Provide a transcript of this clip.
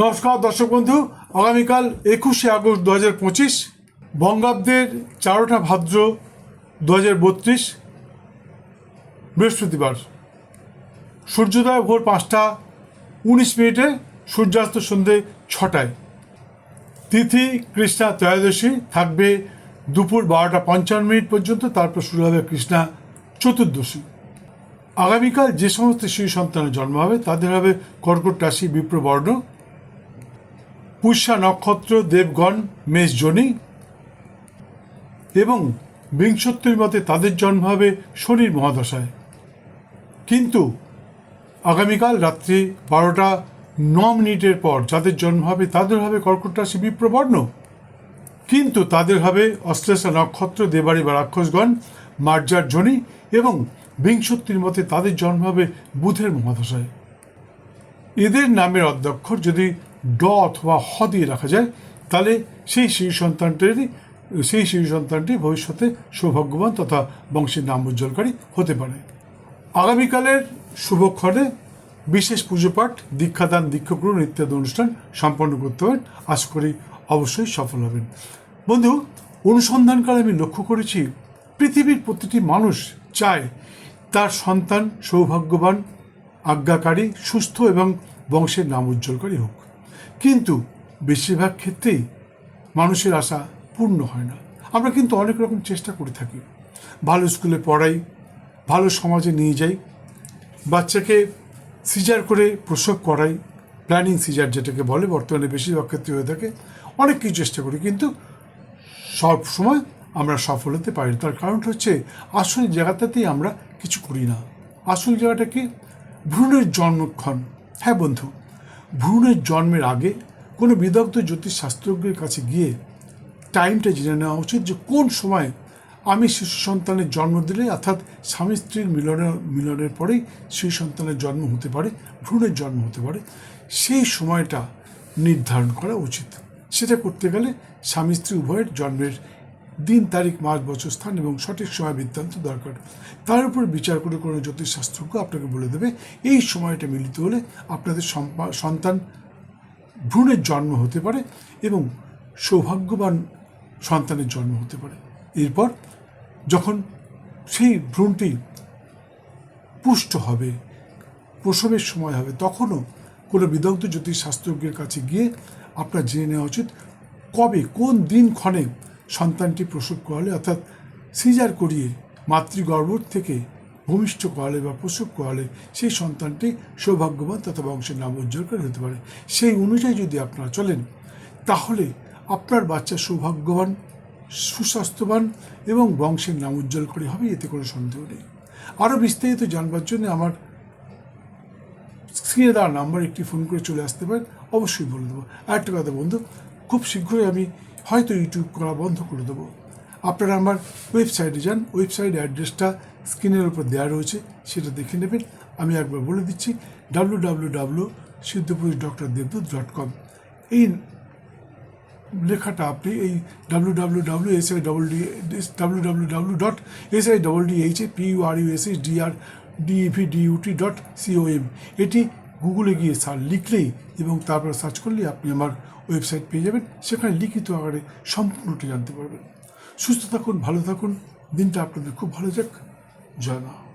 নমস্কার দর্শক বন্ধু, আগামীকাল একুশে আগস্ট দু হাজার পঁচিশ, বঙ্গাব্দের চারোটা ভাদ্র দু হাজার বত্রিশ, বৃহস্পতিবার। সূর্যোদয় ভোর পাঁচটা, উনিশ মিনিটে সূর্যাস্ত সন্ধে ছটায়। তিথি কৃষ্ণা ত্রয়োদশী থাকবে দুপুর বারোটা পঞ্চান্ন মিনিট পর্যন্ত, তারপর শুরু হবে কৃষ্ণা চতুর্দশী। আগামীকাল যে সমস্ত শিশু সন্তানের জন্ম হবে, তাদের হবে কর্কট রাশি, বিপ্রবর্ণ। পুষ্যা নক্ষত্র, দেবগণ মেষ জনি এবং বিংশোত্তর মতে তাদের জন্ম হবে শনির মহাদশায়। কিন্তু আগামীকাল রাত্রি বারোটা ন মিনিটের পর যাদের জন্ম হবে তাদের হবে কর্কট রাশি বিপ্রবর্ণ। কিন্তু তাদের হবে অশ্লেষা নক্ষত্র দেবাড়ি বা রাক্ষসগণ মার্জার জনি এবং বিংশোত্তর মতে তাদের জন্ম হবে বুধের মহাদশায়। এদের নামের অধ্যক্ষর যদি ড অথবা হ দিয়ে রাখা যায়, তাহলে সেই শিশু সন্তানটিরই, সেই শিশু সন্তানটি ভবিষ্যতে সৌভাগ্যবান তথা বংশের নাম উজ্জ্বলকারী হতে পারে। আগামীকালের শুভক্ষণে বিশেষ পুজো পাঠ, দীক্ষাদান, দীক্ষাগ্রহণ ইত্যাদি অনুষ্ঠান সম্পন্ন করতে হবেন। আশা করি অবশ্যই সফল হবেন। বন্ধু, অনুসন্ধানকালে আমি লক্ষ্য করেছি, পৃথিবীর প্রতিটি মানুষ চায় তার সন্তান সৌভাগ্যবান, আজ্ঞাকারী, সুস্থ এবং বংশের নাম উজ্জ্বলকারী হোক। কিন্তু বেশিরভাগ ক্ষেত্রেই মানুষের আশা পূর্ণ হয় না। আমরা কিন্তু অনেক রকম চেষ্টা করে থাকি। ভালো স্কুলে পড়াই, ভালো সমাজে নিয়ে যাই, বাচ্চাকে সিজার করে প্রসব করাই, প্ল্যানিং সিজার যেটাকে বলে, বর্তমানে বেশিরভাগ ক্ষেত্রে হয়ে থাকে। অনেক কিছু চেষ্টা করি, কিন্তু সব সময় আমরা সফল হতে পারি। তার কারণটা হচ্ছে আসল জায়গাটাতেই আমরা কিছু করি না। আসল জায়গাটা কি? ভ্রূণের জন্মক্ষণ। হ্যাঁ বন্ধু? ভ্রূণের জন্মের আগে কোনো বিদগ্ধ জ্যোতিষ শাস্ত্রজ্ঞের কাছে গিয়ে টাইমটা জেনে নেওয়া উচিত যে কোন সময় আমি শিশু সন্তানের জন্ম দিলে, অর্থাৎ স্বামী স্ত্রীর মিলনের মিলনের পরেই শিশু সন্তানের জন্ম হতে পারে, ভ্রূণের জন্ম হতে পারে, সেই সময়টা নির্ধারণ করা উচিত। সেটা করতে গেলে স্বামী স্ত্রী উভয়ের জন্মের দিন, তারিখ, মাস, বছর, স্থান এবং সঠিক সময় বৃত্তান্ত দরকার। তার উপর বিচার করে কোনো জ্যোতিষশাস্ত্রজ্ঞ আপনাকে বলে দেবে, এই সময়টা মিলিত হলে আপনাদের সন্তান ভ্রূণের জন্ম হতে পারে এবং সৌভাগ্যবান সন্তানের জন্ম হতে পারে। এরপর যখন সেই ভ্রূণটি পুষ্ট হবে, প্রসবের সময় হবে, তখনও কোনো বিদগ্ধ জ্যোতিষ শাস্ত্রজ্ঞের কাছে গিয়ে আপনার জেনে নেওয়া উচিত কবে, কোন দিনক্ষণে সন্তানটি প্রসব করালে, অর্থাৎ সিজার করিয়ে মাতৃগর্ভ থেকে ভূমিষ্ঠ করালে বা প্রসব করালে সেই সন্তানটি সৌভাগ্যবান তথা বংশের নাম উজ্জ্বল করে হতে পারে। সেই অনুযায়ী যদি আপনারা চলেন, তাহলে আপনার বাচ্চা সৌভাগ্যবান, সুস্বাস্থ্যবান এবং বংশের নাম উজ্জ্বল করে হবে, এতে কোনো সন্দেহ নেই। আরও বিস্তারিত জানবার জন্য আমার স্ক্রিনে দেওয়ার নাম্বার একটি ফোন করে চলে আসতে পারেন, অবশ্যই বলে দেবো। আর একটা কথা বন্ধু, খুব শীঘ্রই আমি হয়তো ইউটিউব করা বন্ধ করে দেবো। আপনারা আমার ওয়েবসাইটে যান ওয়েবসাইট অ্যাড্রেসটা স্ক্রিনের উপর দেওয়া রয়েছে, সেটা দেখে নেবেন। আমি একবার বলে দিচ্ছি W W W Siddhapurush doctor Debdoot dot com এই লেখাটা আপনি এই W W W S I double D W W W dot S I double D H A P U R U S H D R D E V D U T dot C O M এটি গুগলে গিয়ে সার লিখলেই এবং তারপরে search করলেই আপনি আমার website পেয়ে যাবেন। সেখানে লিখিত আকারে সম্পূর্ণটি জানতে পারবেন। সুস্থ থাকুন, ভালো থাকুন। দিনটা আপনাদের খুব ভালো যাক। জয় মা।